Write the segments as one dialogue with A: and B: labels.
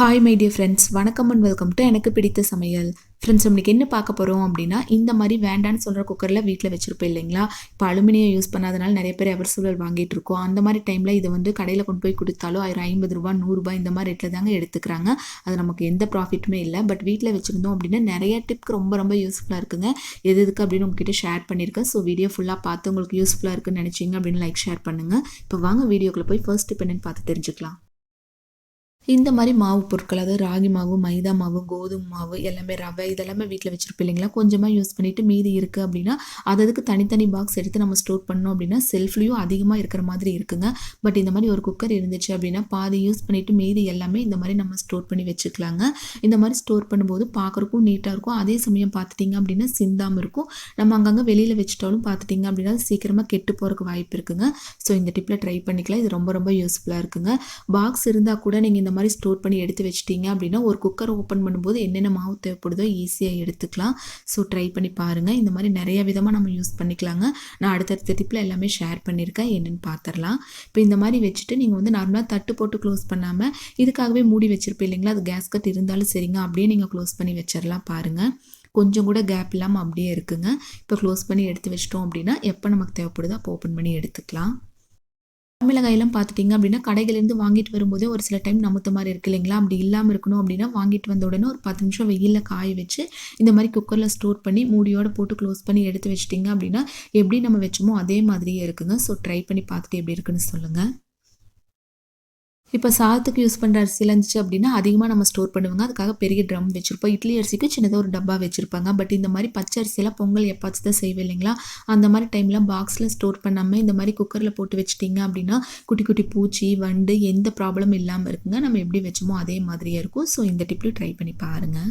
A: Hi my dear friends வணக்கம் and welcome to எனக்கு பிடித்த சமையல். ஃப்ரெண்ட்ஸ் நம்மளுக்கு என்ன பார்க்க போகிறோம் அப்படின்னா இந்த மாதிரி வேண்டான்னு சொல்கிற குக்கரில் வீட்டில் வச்சுருப்போம் இல்லைங்களா? இப்போ அலுமினியம் யூஸ் பண்ணாதனால நிறைய பேர் எவர் சூழல் வாங்கிட்டு இருக்கோம். அந்த மாதிரி டைமில் இதை வந்து கடையில் கொண்டு போய் கொடுத்தாலும் ஆயிரம் ஐம்பது ரூபா நூறுரூபா இந்த மாதிரி ரேட்டில் தாங்க எடுத்துக்கிறாங்க. அது நமக்கு எந்த ப்ராஃபிட்டுமே இல்லை. பட் வீட்டில் வச்சுருந்தோம் அப்படின்னா நிறைய டிப்க்கு ரொம்ப ரொம்ப யூஸ்ஃபுல்லாக இருக்குங்க. எது எதுக்கு அப்படின்னு உங்ககிட்ட ஷேர் பண்ணியிருக்கேன். ஸோ வீடியோ ஃபுல்லாக பார்த்து உங்களுக்கு யூஸ்ஃபுல்லாக இருக்குன்னு நினச்சிங்க அப்படின்னு லைக் ஷேர் பண்ணுங்கள் இப்போ வாங்க வீடியோக்குள்ளே போய் ஃபர்ஸ்ட் டிப் பார்த்து தெரிஞ்சுக்கலாம். இந்த மாதிரி மாவு பொருட்கள் அதாவது ராகி மாவு மைதா மாவு கோதுமை மாவு எல்லாமே ரவை இதெல்லாமே வீட்டில் வச்சுருப்போம் இல்லைங்களா கொஞ்சமாக யூஸ் பண்ணிவிட்டு மீதி இருக்குது அப்படின்னா அது அதுக்கு தனித்தனி பாக்ஸ் எடுத்து நம்ம ஸ்டோர் பண்ணோம் அப்படின்னா செல்ஃப்லேயும் அதிகமாக இருக்கிற மாதிரி இருக்குங்க. பட் இந்த மாதிரி ஒரு குக்கர் இருந்துச்சு அப்படின்னா பாதி யூஸ் பண்ணிவிட்டு மீதி எல்லாமே இந்த மாதிரி நம்ம ஸ்டோர் பண்ணி வச்சுக்கலாங்க. இந்த மாதிரி ஸ்டோர் பண்ணும்போது பார்க்குறக்கும் நீட்டாக இருக்கும். அதே சமயம் பார்த்துட்டிங்க அப்படின்னா சிந்தாமல் இருக்கும். நம்ம அங்கங்கே வெளியில் வச்சுட்டாலும் பார்த்துட்டிங்க அப்படின்னா சீக்கிரமாக கெட்டு போகிறக்கு வாய்ப்பு இருக்குங்க. ஸோ இந்த டிப்பில் ட்ரை பண்ணிக்கலாம். இது ரொம்ப ரொம்ப யூஸ்ஃபுல்லாக இருக்குங்க. பாக்ஸ் இருந்தால் கூட நீங்கள் இந்த இந்த மாதிரி ஸ்டோர் பண்ணி எடுத்து வச்சிட்டிங்க அப்படின்னா ஒரு குக்கர் ஓப்பன் பண்ணும்போது என்னென்ன மாவு தேவைப்படுதோ ஈஸியாக எடுத்துக்கலாம். ஸோ ட்ரை பண்ணி பாருங்கள் இந்த மாதிரி நிறைய விதமாக நம்ம யூஸ் பண்ணிக்கலாங்க. நான் அடுத்தடுத்த டிப்பில் எல்லாமே ஷேர் பண்ணியிருக்கேன். என்னென்னு பார்த்துடலாம் இப்போ இந்த மாதிரி வச்சுட்டு நீங்கள் வந்து நார்மலாக தட்டு போட்டு க்ளோஸ் பண்ணாமல் இதுக்காகவே மூடி வச்சுருப்பேன் இல்லைங்களா? அது கேஸ் கட் இருந்தாலும் சரிங்க. அப்படியே நீங்கள் க்ளோஸ் பண்ணி வச்சிடலாம் பாருங்கள் கொஞ்சம் கூட கேப் இல்லாமல் அப்படியே இருக்குங்க. இப்போ க்ளோஸ் பண்ணி எடுத்து வச்சிட்டோம் அப்படின்னா எப்போ நமக்கு தேவைப்படுதோ அப்போ ஓப்பன் பண்ணி எடுத்துக்கலாம். மிளகாயெல்லாம் பார்த்துட்டிங்க அப்படின்னா கடைகள்லேருந்து வாங்கிட்டு வரும்போதே ஒரு சில டைம் நமுத்த மாதிரி இருக்கு இல்லைங்களா? அப்படி இல்லாமல் இருக்கணும் அப்படின்னா வாங்கிட்டு வந்த உடனே ஒரு பத்து நிமிஷம் வெயிலில் காய வச்சு இந்த மாதிரி குக்கரில் ஸ்டோர் பண்ணி மூடியோடு போட்டு க்ளோஸ் பண்ணி எடுத்து வச்சிட்டிங்க அப்படின்னா எப்படி நம்ம வச்சோமோ அதே மாதிரியே இருக்குங்க. ஸோ ட்ரை பண்ணி பார்த்துட்டு எப்படி இருக்குன்னு சொல்லுங்கள் இப்போ சாதத்துக்கு யூஸ் பண்ணுற அரிசி இருந்துச்சு அப்படின்னா அதிகமாக நம்ம ஸ்டோர் பண்ணுவாங்க. அதுக்காக பெரிய ட்ரம் வச்சுருப்போம். இட்லி அரிசிக்கு சின்னதாக ஒரு டப்பா வச்சுருப்பாங்க. பட் இந்த மாதிரி பச்சை அரிசியெல்லாம் பொங்கல் எப்பாச்சும் தான் செய்வேன் இல்லைங்களா? அந்த மாதிரி டைமில் பாக்ஸில் ஸ்டோர் பண்ணாமல் இந்த மாதிரி குக்கரில் போட்டு வச்சிட்டிங்க அப்படின்னா குட்டி குட்டி பூச்சி வண்டு எந்த ப்ராப்ளமும் இல்லாமல் இருக்குங்க. நம்ம எப்படி வச்சோமோ அதே மாதிரியே இருக்கும். ஸோ இந்த டிப்பில் ட்ரை பண்ணி பாருங்கள்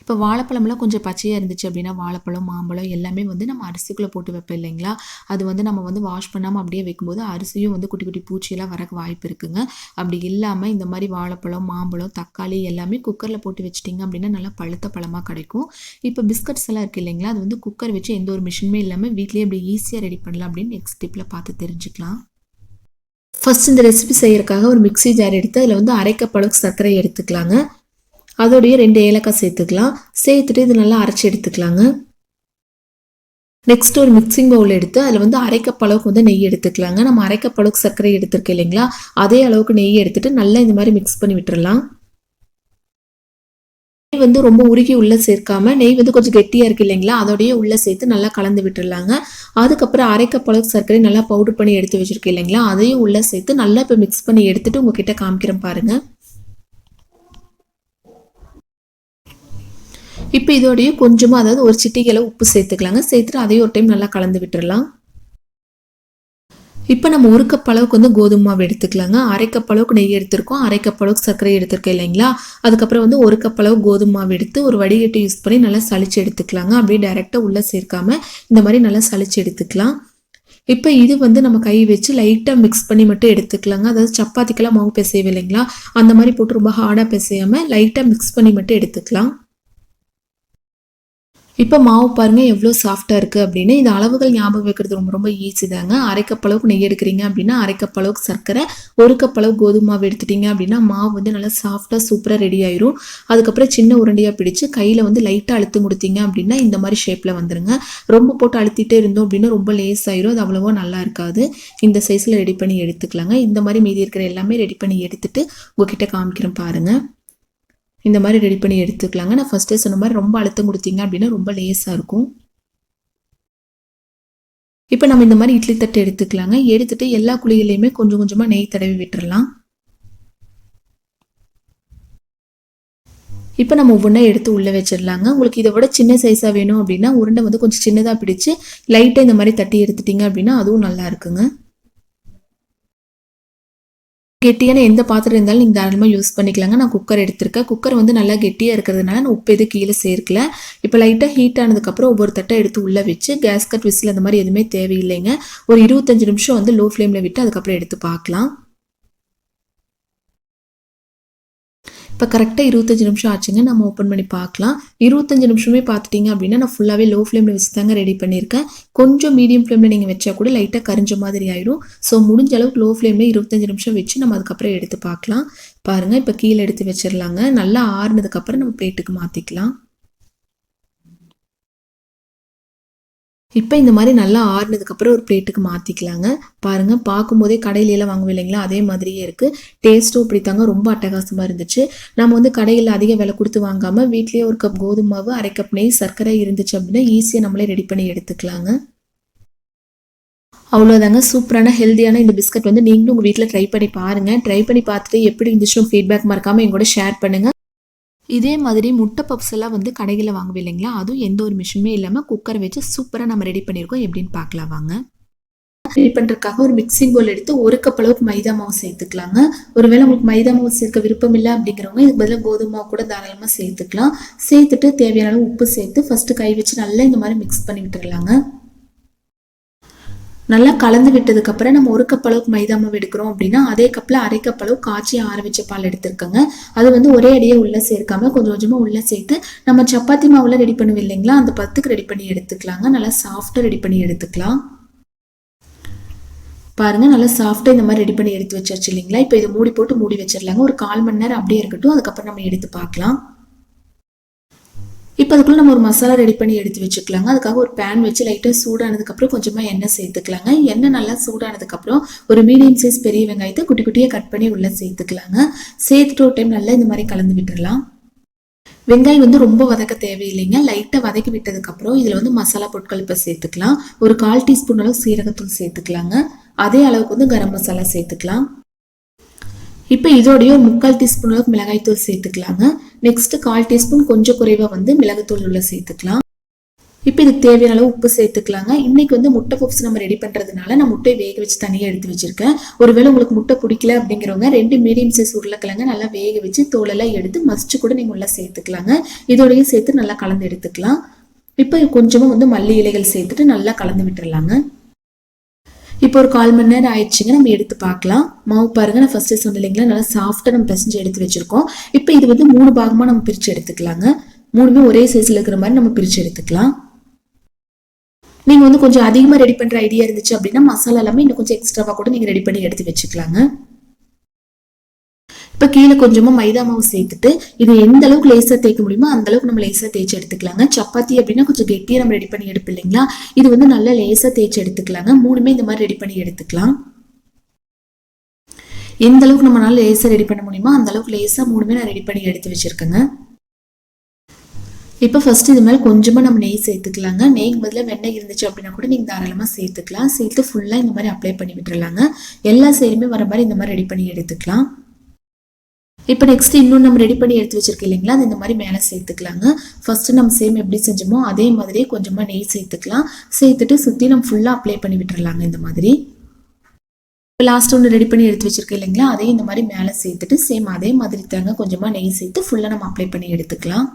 A: இப்போ வாழைப்பழம்லாம் கொஞ்சம் பச்சையாக இருந்துச்சு அப்படின்னா வாழைப்பழம் மாம்பழம் எல்லாமே வந்து நம்ம அரிசிக்குள்ளே போட்டு வைப்போம் இல்லைங்களா? அது வந்து நம்ம வந்து வாஷ் பண்ணாமல் அப்படியே வைக்கும்போது அரிசியும் வந்து குட்டி குட்டி பூச்சியெல்லாம் வரக்கு வாய்ப்பு இருக்குங்க. அப்படி இல்லாமல் இந்த மாதிரி வாழைப்பழம் மாம்பழம் தக்காளி எல்லாமே குக்கரில் போட்டு வச்சிட்டிங்க அப்படின்னா நல்லா பழுத்த பழமாக கிடைக்கும். இப்போ பிஸ்கட்ஸ் எல்லாம் இருக்குது இல்லைங்களா? அது வந்து குக்கர் வச்சு எந்த ஒரு மிஷினுமே இல்லாமல் வீட்லேயே அப்படி ஈஸியாக ரெடி பண்ணலாம் அப்படின்னு நெக்ஸ்ட் டிப்பில் பார்த்து தெரிஞ்சுக்கலாம். ஃபஸ்ட் இந்த ரெசிபி செய்யறதுக்காக ஒரு மிக்சி ஜார் எடுத்து அதில் வந்து அரைக்கப்பழம் சர்க்கரை எடுத்துக்கலாங்க. அதோடைய ரெண்டு ஏலக்காய் சேர்த்துக்கலாம். சேர்த்துட்டு இது நல்லா அரைச்சி எடுத்துக்கலாங்க. நெக்ஸ்ட் ஒரு மிக்சிங் பவுல் எடுத்து அதில் வந்து அரைக்கப் அளவுக்கு வந்து நெய் எடுத்துக்கலாங்க. நம்ம அரைக்கப் அளவுக்கு சர்க்கரை எடுத்துருக்கோம் இல்லைங்களா? அதே அளவுக்கு நெய் எடுத்துட்டு நல்லா இந்த மாதிரி மிக்ஸ் பண்ணி விட்டுறலாம். நெய் வந்து ரொம்ப உருகி உள்ள சேர்க்காம நெய் வந்து கொஞ்சம் கெட்டியா இருக்கு இல்லைங்களா? அதோடய உள்ள சேர்த்து நல்லா கலந்து விட்டுடலாங்க அதுக்கப்புறம் அரைக்கப் அளவுக்கு சர்க்கரை நல்லா பவுடர் பண்ணி எடுத்து வச்சிருக்கேன் இல்லைங்களா? அதையும் உள்ள சேர்த்து நல்லா இப்போ மிக்ஸ் பண்ணி எடுத்துட்டு உங்ககிட்ட காமிக்கிறேன் பாருங்க. இப்போ இதோடைய கொஞ்சமாக அதாவது ஒரு சிட்டிகளை உப்பு சேர்த்துக்கலாங்க. சேர்த்துட்டு அதையும் ஒரு டைம் நல்லா கலந்து விட்டுடலாம் இப்போ நம்ம ஒரு கப் அளவுக்கு வந்து கோதுமை மாவு எடுத்துக்கலாங்க. அரை கப் அளவுக்கு நெய் எடுத்திருக்கோம். அரை கப் அளவுக்கு சர்க்கரை எடுத்திருக்கோம் இல்லைங்களா? அதுக்கப்புறம் வந்து ஒரு கப் அளவு கோதுமை மாவு எடுத்து ஒரு வடிகட்டி யூஸ் பண்ணி நல்லா சளிச்சு எடுத்துக்கலாங்க. அப்படியே டைரெக்டாக உள்ளே சேர்க்காம இந்த மாதிரி நல்லா சளிச்சு எடுத்துக்கலாம். இப்போ இது வந்து நம்ம கை வச்சு லைட்டாக மிக்ஸ் பண்ணி மட்டும் எடுத்துக்கலாங்க. அதாவது சப்பாத்திக்கெல்லாம் மாவு பிசையும் இல்லைங்களா? அந்த மாதிரி போட்டு ரொம்ப ஹார்டாக பிசையாமல் லைட்டாக மிக்ஸ் பண்ணி மட்டும் எடுத்துக்கலாம். இப்போ மாவு பாருங்கள் எவ்வளோ சாஃப்டாக இருக்குது அப்படின்னு. இந்த அளவுகள் ஞாபகம் வைக்கிறது ரொம்ப ரொம்ப ஈஸி தாங்க. அரைக்கப் அளவுக்கு நெய் எடுக்கிறீங்க அப்படின்னா அரைக்கப் அளவுக்கு சர்க்கரை ஒரு கப் அளவு கோதுமை மாவு எடுத்துட்டீங்க அப்படின்னா மாவு வந்து நல்லா சாஃப்டாக சூப்பராக ரெடி ஆயிரும். அதுக்கப்புறம் சின்ன உருண்டையாக பிடிச்சு கையில் வந்து லைட்டாக அழுத்து கொடுத்தீங்க அப்படின்னா இந்த மாதிரி ஷேப்பில் வந்துருங்க. ரொம்ப போட்டு அழுத்திட்டே இருந்தோம் அப்படின்னா ரொம்ப லேஸ் ஆயிரும். அது அவ்வளோவா நல்லா இருக்காது. இந்த சைஸில் ரெடி பண்ணி எடுத்துக்கலாங்க. இந்த மாதிரி மீதி இருக்கிற எல்லாமே ரெடி பண்ணி எடுத்துட்டு உங்ககிட்ட காமிக்கிறேன் பாருங்கள் இந்த மாதிரி ரெடி பண்ணி எடுத்துக்கலாங்க. நான் ஃபஸ்ட்டே சொன்ன மாதிரி ரொம்ப அழுத்தம் கொடுத்தீங்க அப்படின்னா ரொம்ப லேஸாக இருக்கும். இப்போ நம்ம இந்த மாதிரி இட்லி தட்டை எடுத்துக்கலாங்க. எடுத்துட்டு எல்லா குழிகளையுமே கொஞ்சம் கொஞ்சமாக நெய் தடவி விட்டுறலாம். இப்போ நம்ம ஒவ்வொன்றா எடுத்து உள்ளே வச்சிடலாங்க. உங்களுக்கு இதை விட சின்ன சைஸாக வேணும் அப்படின்னா உருண்டை வந்து கொஞ்சம் சின்னதாக பிடிச்சி லைட்டாக இந்த மாதிரி தட்டி எடுத்துட்டிங்க அப்படின்னா அதுவும் நல்லா இருக்குங்க. கெட்டியான எந்த பாத்திரம் இருந்தாலும் நீங்கள் தாராளமாக யூஸ் பண்ணிக்கலாங்க. நான் குக்கர் எடுத்திருக்கேன். குக்கர் வந்து நல்லா கெட்டியாக இருக்கிறதுனால நான் உப்பு எதுவும் கீழே சேர்க்கல. இப்போ லைட்டாக ஹீட் ஆனதுக்கப்புறம் ஒவ்வொரு தட்டை எடுத்து உள்ளே வச்சு கேஸ் கட் விசில் அந்த மாதிரி எதுவுமே தேவையில்லைங்க. ஒரு இருபத்தஞ்சு நிமிஷம் வந்து லோ ஃப்ளேமில் விட்டு அதுக்கப்புறம் எடுத்து பார்க்கலாம். இப்போ கரெக்டாக இருபத்தஞ்சி நிமிஷம் ஆச்சுங்க. நம்ம ஓப்பன் பண்ணி பார்க்கலாம். இருபத்தஞ்சி நிமிஷமே பார்த்துட்டிங்க அப்படின்னா நான் ஃபுல்லாகவே லோ ஃப்ளேமில் வச்சு தாங்க ரெடி பண்ணியிருக்கேன். கொஞ்சம் மீடியம் ஃப்ளேமில் நீங்கள் வச்சா கூட லைட்டாக கரிஞ்ச மாதிரி ஆயிடும். ஸோ முடிஞ்ச அளவுக்கு லோ ஃப்ளேமில் இருபத்தஞ்சு நிமிஷம் வச்சு நம்ம அதுக்கப்புறம் எடுத்து பார்க்கலாம். பாருங்கள் இப்போ கீழே எடுத்து வச்சிடலாங்க. நல்லா ஆறுனதுக்கப்புறம் நம்ம பிளேட்டுக்கு மாற்றிக்கலாம் இப்போ இந்த மாதிரி நல்லா ஆறுனதுக்கப்புறம் ஒரு பிளேட்டுக்கு மாற்றிக்கலாங்க பாருங்கள் பார்க்கும்போதே கடையிலலாம் வாங்குவோம் இல்லைங்களா? அதே மாதிரியே இருக்குது டேஸ்ட்டும் இப்படி தாங்க ரொம்ப அட்டகாசமாக இருந்துச்சு. நம்ம வந்து கடையில் அதிக விலை கொடுத்து வாங்காமல் வீட்லேயே ஒரு கப் கோதுமை மாவு அரை கப் நெய் சர்க்கரை இருந்துச்சு அப்படின்னா ஈஸியாக நம்மளே ரெடி பண்ணி எடுத்துக்கலாங்க. அவ்வளோதாங்க சூப்பரான ஹெல்த்தியான இந்த பிஸ்கட் வந்து நீங்களும் உங்கள் வீட்டில் ட்ரை பண்ணி பாருங்கள் ட்ரை பண்ணி பார்த்துட்டு எப்படி இருந்துச்சுன்னு ஃபீட்பேக் மறக்காமல் எங்கூட ஷேர் பண்ணுங்கள் இதே மாதிரி முட்டை பப்ஸ் எல்லாம் வந்து கடைகளில் வாங்குவே இல்லைங்களா? அதுவும் எந்த ஒரு மிஷினுமே இல்லாமல் குக்கரை வச்சு சூப்பராக நம்ம ரெடி பண்ணியிருக்கோம் எப்படின்னு பார்க்கலாம் வாங்க. ரெடி பண்ணுறதுக்காக ஒரு மிக்சிங் போல் எடுத்து ஒரு கப் அளவுக்கு மைதா மாவு சேர்த்துக்கலாங்க. ஒருவேளை உங்களுக்கு மைதா மாவு சேர்க்க விருப்பம் இல்லை அப்படிங்கிறவங்க இதுக்கு பதிலாக கோதுமை மாவு கூட தாராளமாக சேர்த்துக்கலாம். சேர்த்துட்டு தேவையான அளவு உப்பு சேர்த்து ஃபஸ்ட்டு கை வச்சு நல்லா இந்த மாதிரி மிக்ஸ் பண்ணி விட்டுறலாங்க நல்லா கலந்து விட்டதுக்கப்புறம் நம்ம ஒரு கப் அளவுக்கு மைதா மாவு எடுக்கிறோம் அப்படின்னா அதே கப்பில் அரை கப் அளவு காய்ச்சி ஆற பால் எடுத்துருக்கோங்க. அது வந்து ஒரே அடியே உள்ளே சேர்க்காம கொஞ்சம் கொஞ்சமாக உள்ளே சேர்த்து நம்ம சப்பாத்தி மாவில் ரெடி பண்ணுவோம் இல்லைங்களா? அந்த பத்துக்கு ரெடி பண்ணி எடுத்துக்கலாங்க. நல்லா சாஃப்டாக ரெடி பண்ணி எடுத்துக்கலாம். பாருங்க நல்லா சாஃப்டாக இந்த மாதிரி ரெடி பண்ணி எடுத்து வச்சாச்சு இல்லைங்களா? இப்போ இதை மூடி போட்டு மூடி வச்சிடலாங்க. ஒரு கால் மணி நேரம் அப்படியே இருக்கட்டும். அதுக்கப்புறம் நம்ம எடுத்து பார்க்கலாம். இப்போ அதுக்குள்ள நம்ம ஒரு மசாலா ரெடி பண்ணி எடுத்து வச்சுக்கலாங்க. அதுக்காக ஒரு பேன் வச்சு லைட்டாக சூடானதுக்கப்புறம் கொஞ்சமாக எண்ணெய் சேர்த்துக்கலாங்க. எண்ணெய் நல்லா சூடானதுக்கப்புறம் ஒரு மீடியம் சைஸ் பெரிய வெங்காயத்தை குட்டி குட்டியாக கட் பண்ணி உள்ளே சேர்த்துக்கலாங்க. சேர்த்துட்டு ஒரு டைம் நல்லா இந்த மாதிரி கலந்து விட்டுடலாம் வெங்காயம் வந்து ரொம்ப வதக்க தேவையில்லைங்க. லைட்டாக வதக்கி விட்டதுக்கப்புறம் இதில் வந்து மசாலா பொருட்கள் இப்போ சேர்த்துக்கலாம். ஒரு கால் டீஸ்பூன் அளவு சீரகத்தூள் சேர்த்துக்கலாங்க. அதே அளவுக்கு வந்து கரம் மசாலா சேர்த்துக்கலாம். இப்போ இதோடைய ஒரு முக்கால் டீஸ்பூன் அளவுக்கு மிளகாய்த்தூள் சேர்த்துக்கலாங்க. நெக்ஸ்ட் கால் டீஸ்பூன் கொஞ்சம் குறைவாக வந்து மிளகுத்தூள் உள்ள சேர்த்துக்கலாம். இப்போ இதுக்கு தேவையான அளவு உப்பு சேர்த்துக்கலாங்க. இன்னைக்கு வந்து முட்டை பப்ஸ் நம்ம ரெடி பண்ணுறதுனால நான் முட்டை வேக வச்சு தனியாக எடுத்து வச்சிருக்கேன். ஒருவேளை உங்களுக்கு முட்டை பிடிக்கல அப்படிங்கிறவங்க ரெண்டு மீடியம் சைஸ் உருளைக்கிழங்க நல்லா வேக வச்சு தோலெல்லாம் எடுத்து மசிச்சு கூட நீங்கள் உள்ள சேர்த்துக்கலாங்க. இதோடையும் சேர்த்து நல்லா கலந்து எடுத்துக்கலாம். இப்போ கொஞ்சமாக வந்து மல்லி இலைகள் சேர்த்துட்டு நல்லா கலந்து விட்டுடலாங்க இப்போ ஒரு கால் மணி நேரம் ஆயிடுச்சுங்க நம்ம எடுத்து பார்க்கலாம். மாவு பாருங்க நான் ஃபர்ஸ்ட் சொன்ன இல்லைங்களா நல்லா சாஃப்டாக நம்ம பிசைஞ்சு எடுத்து வச்சிருக்கோம். இப்போ இது வந்து மூணு பாகமாக நம்ம பிரித்து எடுத்துக்கலாங்க. மூணுமே ஒரே சைஸில் இருக்கிற மாதிரி நம்ம பிரித்து எடுத்துக்கலாம். நீங்கள் வந்து கொஞ்சம் அதிகமாக ரெடி பண்ணுற ஐடியா இருந்துச்சு அப்படின்னா மசாலா எல்லாமே இன்னும் கொஞ்சம் எக்ஸ்ட்ராவாக கூட நீங்கள் ரெடி பண்ணி எடுத்து வச்சுக்கலாங்க. இப்போ கீழே கொஞ்சமாக மைதா மாவு சேர்த்துட்டு இது எந்த அளவுக்கு லேசாக தேய்க்க முடியுமோ அந்த அளவுக்கு நம்ம லேசாக தேய்ச்சி எடுத்துக்கலாங்க. சப்பாத்தி அப்படின்னா கொஞ்சம் கெட்டியாக நம்ம ரெடி பண்ணி எடுப்போம் இல்லைங்களா? இது வந்து நல்லா லேசாக தேய்ச்சி எடுத்துக்கலாங்க. மூணுமே இந்த மாதிரி ரெடி பண்ணி எடுத்துக்கலாம். எந்த அளவுக்கு நம்மளால லேசாக ரெடி பண்ண முடியுமோ அந்த அளவுக்கு லேசாக மூணுமே நான் ரெடி பண்ணி எடுத்து வச்சுருக்கேங்க. இப்போ ஃபர்ஸ்ட் இது மேலே கொஞ்சமாக நம்ம நெய் சேர்த்துக்கலாங்க. நெய்க்கு பதிலாக வெண்ணெய் இருந்துச்சு அப்படின்னா கூட நீங்கள் தாராளமாக சேர்த்துக்கலாம். சேர்த்து ஃபுல்லாக இந்த மாதிரி அப்ளை பண்ணி விட்டுறலாங்க. எல்லா சைடுமே வர மாதிரி இந்த மாதிரி ரெடி பண்ணி எடுத்துக்கலாம். இப்போ நெக்ஸ்ட் இன்னும் நம்ம ரெடி பண்ணி எடுத்து வச்சிருக்கோம் இல்லைங்களா? அது இந்த மாதிரி மேலே சேர்த்துக்கலாங்க. ஃபர்ஸ்ட் நம்ம சேம் எப்படி செஞ்சோமோ அதே மாதிரியே கொஞ்சமாக நெய் சேர்த்துக்கலாம். சேர்த்துட்டு சுற்றி நம்ம ஃபுல்லாக அப்ளை பண்ணி விட்டுறலாங்க இந்த மாதிரி. இப்போ லாஸ்ட் ஒன்று ரெடி பண்ணி எடுத்து வச்சிருக்கோம் இல்லைங்களா? அதையும் இந்த மாதிரி மேலே சேர்த்துட்டு சேம் அதே மாதிரி தாங்க கொஞ்சமாக நெய் சேர்த்து ஃபுல்லாக நம்ம அப்ளை பண்ணி எடுத்துக்கலாம்.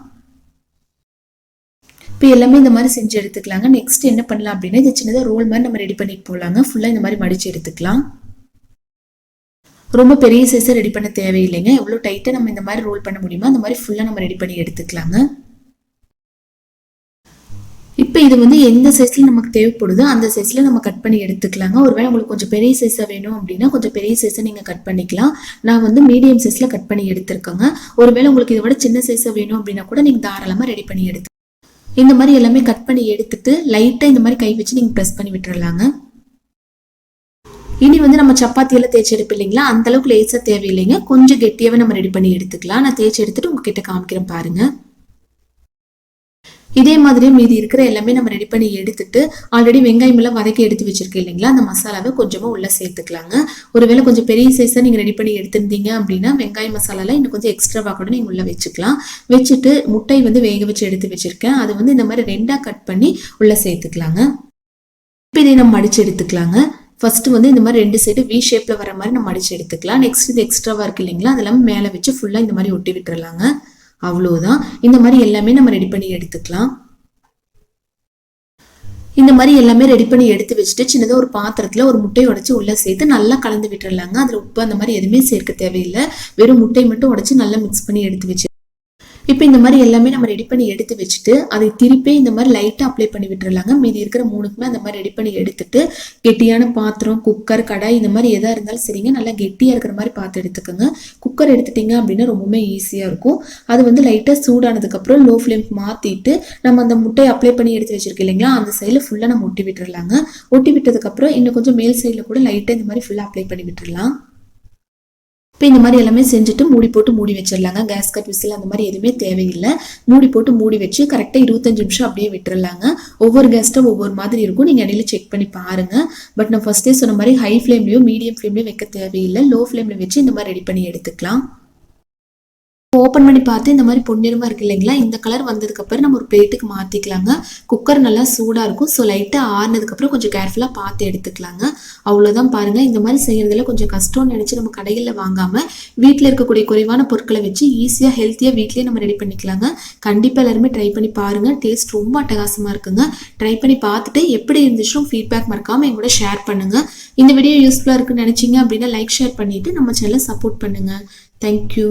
A: இப்போ எல்லாமே இந்த மாதிரி செஞ்சு எடுத்துக்கலாங்க. நெக்ஸ்ட் என்ன பண்ணலாம் அப்படின்னா இது சின்னதாக ரோல் மாதிரி நம்ம ரெடி பண்ணிட்டு போகலாங்க ஃபுல்லாக இந்த மாதிரி மடித்து எடுத்துக்கலாம். ரொம்ப பெரிய சைஸை ரெடி பண்ண தேவையில்லைங்க. எவ்வளோ டைட்டாக நம்ம இந்த மாதிரி ரோல் பண்ண முடியுமோ அந்த மாதிரி ஃபுல்லாக நம்ம ரெடி பண்ணி எடுத்துக்கலாங்க. இப்போ இது வந்து எந்த சைஸில் நமக்கு தேவைப்படுதோ அந்த சைஸில் நம்ம கட் பண்ணி எடுத்துக்கலாங்க. ஒருவேளை உங்களுக்கு கொஞ்சம் பெரிய சைஸாக வேணும் அப்படின்னா கொஞ்சம் பெரிய சைஸை நீங்கள் கட் பண்ணிக்கலாம். நான் வந்து மீடியம் சைஸில் கட் பண்ணி எடுத்திருக்கேங்க. ஒருவேளை உங்களுக்கு இதை விட சின்ன சைஸாக வேணும் அப்படின்னா கூட நீங்கள் தாராளமாக ரெடி பண்ணி எடுத்து இந்த மாதிரி எல்லாமே கட் பண்ணி எடுத்துட்டு லைட்டாக இந்த மாதிரி கை வச்சு நீங்கள் ப்ரெஸ் பண்ணி விட்டுறலாங்க. இனி வந்து நம்ம சப்பாத்தியெல்லாம் தேய்ச்சி எடுப்போம் இல்லைங்களா? அந்த அளவுக்கு லேசாக தேவையில்லைங்க. கொஞ்சம் கெட்டியாகவே நம்ம ரெடி பண்ணி எடுத்துக்கலாம். நான் தேய்ச்சி எடுத்துட்டு உங்ககிட்ட காமிக்கிறேன் பாருங்க. இதே மாதிரி மீதி இருக்கிற எல்லாமே நம்ம ரெடி பண்ணி எடுத்துட்டு ஆல்ரெடி வெங்காயம் எல்லாம் வதக்கி எடுத்து வச்சிருக்கேன் இல்லைங்களா? அந்த மசாலாவை கொஞ்சமா உள்ள சேர்த்துக்கலாங்க. ஒருவேளை கொஞ்சம் பெரிய சைஸா நீங்க ரெடி பண்ணி எடுத்திருந்தீங்க அப்படின்னா வெங்காய மசாலாலாம் இன்னும் கொஞ்சம் எக்ஸ்ட்ராவா கூட நீங்க உள்ள வச்சுக்கலாம். வச்சுட்டு முட்டை வந்து வேக வச்சு எடுத்து வச்சிருக்கேன். அது வந்து இந்த மாதிரி ரெண்டா கட் பண்ணி உள்ள சேர்த்துக்கலாங்க. இப்போ இதை நம்ம மடிச்சு எடுத்துக்கலாங்க. ஃபஸ்ட்டு வந்து இந்த மாதிரி ரெண்டு சைடு வி ஷேப்பில் வர மாதிரி நம்ம மடிச்சு எடுத்துக்கலாம். நெக்ஸ்ட் இது எக்ஸ்ட்ராவாக இருக்குது இல்லைங்களா? அதெல்லாம் மேலே வச்சு ஃபுல்லாக இந்த மாதிரி ஒட்டி விட்டுறலாங்க. அவ்வளோதான் இந்த மாதிரி எல்லாமே நம்ம ரெடி பண்ணி எடுத்துக்கலாம். இந்த மாதிரி எல்லாமே ரெடி பண்ணி எடுத்து வச்சுட்டு சின்னதாக ஒரு பாத்திரத்தில் ஒரு முட்டையை உடச்சி உள்ளே சேர்த்து நல்லா கலந்து விட்டுறலாங்க. அதில் உப்பு அந்த மாதிரி எதுவுமே சேர்க்க தேவையில்லை. வெறும் முட்டையை மட்டும் உடச்சி நல்லா மிக்ஸ் பண்ணி எடுத்து வச்சு இப்போ இந்த மாதிரி எல்லாமே நம்ம ரெடி பண்ணி எடுத்து வச்சுட்டு அதை திருப்பி இந்த மாதிரி லைட்டாக அப்ளை பண்ணி விட்டுறலாங்க. மீதி இருக்கிற மூணுக்குமே அந்த மாதிரி ரெடி பண்ணி எடுத்துட்டு கெட்டியான பாத்திரம் குக்கர் கடாய் இந்த மாதிரி எதாக இருந்தாலும் சரிங்க. நல்லா கெட்டியாக இருக்கிற மாதிரி பார்த்து எடுத்துக்கோங்க. குக்கர் எடுத்துட்டிங்க அப்படின்னா ரொம்பவுமே ஈஸியாக இருக்கும். அது வந்து லைட்டாக சூடானதுக்கப்புறம் லோ ஃப்ளேம் மாற்றிட்டு நம்ம அந்த முட்டையை அப்ளை பண்ணி எடுத்து வச்சிருக்கோம் இல்லைங்களா? அந்த சைடில் ஃபுல்லாக நம்ம ஒட்டி விட்டுறலாங்க. ஒட்டி விட்டதுக்கப்புறம் இன்னும் கொஞ்சம் மேல் சைடில் கூட லைட்டாக இந்த மாதிரி ஃபுல்லாக அப்ளை பண்ணி விட்டுறலாம். இப்போ இந்த மாதிரி எல்லாமே செஞ்சுட்டு மூடி போட்டு மூடி வச்சிடலாங்க. கேஸ் கட் விசில் அந்த மாதிரி எதுவுமே தேவையில்லை. மூடி போட்டு மூடி வச்சு கரெக்டாக இருபத்தஞ்சு நிமிஷம் அப்படியே விட்டுறலாங்க. ஒவ்வொரு கேஸ்ட்டும் ஒவ்வொரு மாதிரி இருக்கும். நீங்கள் இடையில செக் பண்ணி பாருங்க. பட் நான் ஃபர்ஸ்டே சொன்ன மாதிரி ஹை ஃப்ளேம்லையோ மீடியம் ஃப்ளேம்லையோ வைக்க தேவையில்லை. லோ ஃப்ளேமில் வச்சு இந்த மாதிரி ரெடி பண்ணி எடுத்துக்கலாம். ஓப்பன் பண்ணி பார்த்து இந்த மாதிரி பொன்னிறமாக இருக்கு இல்லைங்களா? இந்த கலர் வந்ததுக்கப்புறம் நம்ம ஒரு பிளேட்டுக்கு மாற்றிக்கலாங்க குக்கர் நல்லா சூடாக இருக்கும். ஸோ லைட்டாக ஆறுனதுக்கப்புறம் கொஞ்சம் கேர்ஃபுல்லாக பார்த்து எடுத்துக்கலாங்க. அவ்வளோதான் பாருங்கள் இந்த மாதிரி செய்கிறதுல கொஞ்சம் கஷ்டம்னு நினச்சி நம்ம கடைகளில் வாங்காமல் வீட்டில் இருக்கக்கூடிய குறைவான பொருட்களை வச்சு ஈஸியாக ஹெல்த்தியாக வீட்லேயே நம்ம ரெடி பண்ணிக்கலாங்க. கண்டிப்பாக எல்லாருமே ட்ரை பண்ணி பாருங்கள் டேஸ்ட் ரொம்ப அட்டகாசமாக இருக்குங்க. ட்ரை பண்ணி பார்த்துட்டு எப்படி இருந்துச்சும் ஃபீட்பேக் மறக்காமல் எங்களோட ஷேர் பண்ணுங்கள் இந்த வீடியோ யூஸ்ஃபுல்லாக இருக்குன்னு நினச்சிங்க அப்படின்னா லைக் ஷேர் பண்ணிவிட்டு நம்ம சேனலை சப்போர்ட் பண்ணுங்கள் தேங்க்யூ